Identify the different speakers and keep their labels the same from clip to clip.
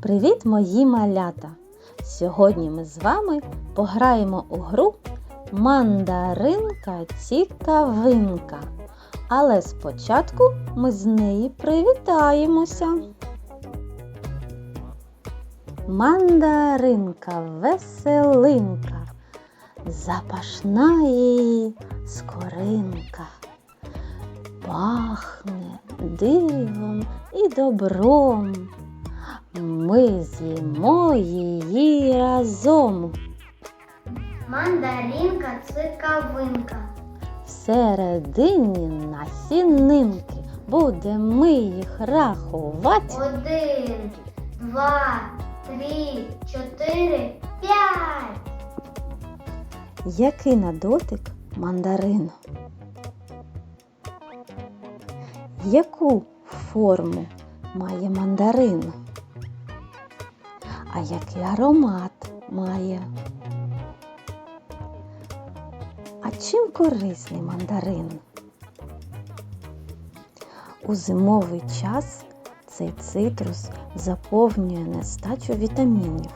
Speaker 1: Привіт, мої малята! Сьогодні ми з вами пограємо у гру Мандаринка цікавинка. Але спочатку ми з неї привітаємося. Мандаринка веселинка, запашна її скоринка. Пахне дивом і добром. Ми з'їмо її разом.
Speaker 2: Мандаринка цикавинка.
Speaker 1: Всередині насінинки. Будемо ми їх рахувати.
Speaker 2: Один, два, три, чотири, п'ять.
Speaker 1: Який на дотик мандарин? Яку форму має мандарин? А який аромат має? А чим корисний мандарин? У зимовий час цей цитрус заповнює нестачу вітамінів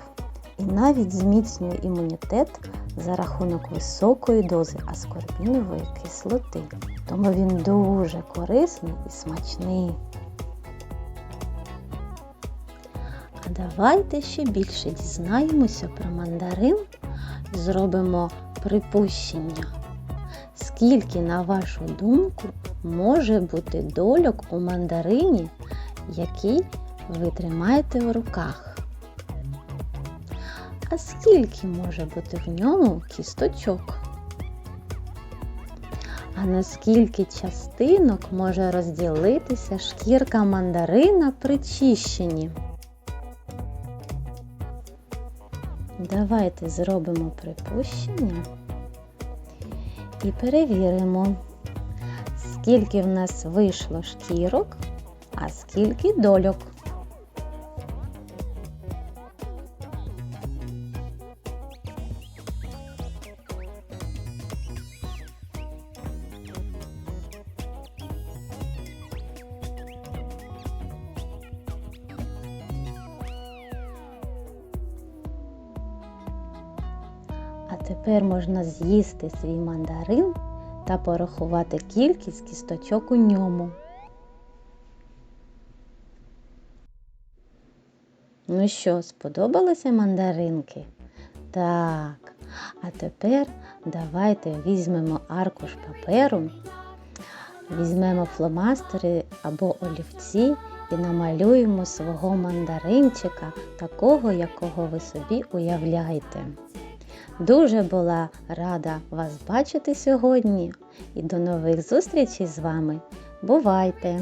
Speaker 1: і навіть зміцнює імунітет за рахунок високої дози аскорбінової кислоти. Тому він дуже корисний і смачний. А давайте ще більше дізнаємося про мандарин і зробимо припущення. Скільки, на вашу думку, може бути дольок у мандарині, який ви тримаєте в руках? А скільки може бути в ньому кісточок? А на скільки частинок може розділитися шкірка мандарина при чищенні? Давайте зробимо припущення і перевіримо, скільки в нас вийшло шкірок, а скільки дольок. Тепер можна з'їсти свій мандарин та порахувати кількість кісточок у ньому. Ну що, сподобалися мандаринки? Так. А тепер давайте візьмемо аркуш паперу, візьмемо фломастери або олівці і намалюємо свого мандаринчика, такого, якого ви собі уявляєте. Дуже була рада вас бачити сьогодні і до нових зустрічей з вами. Бувайте!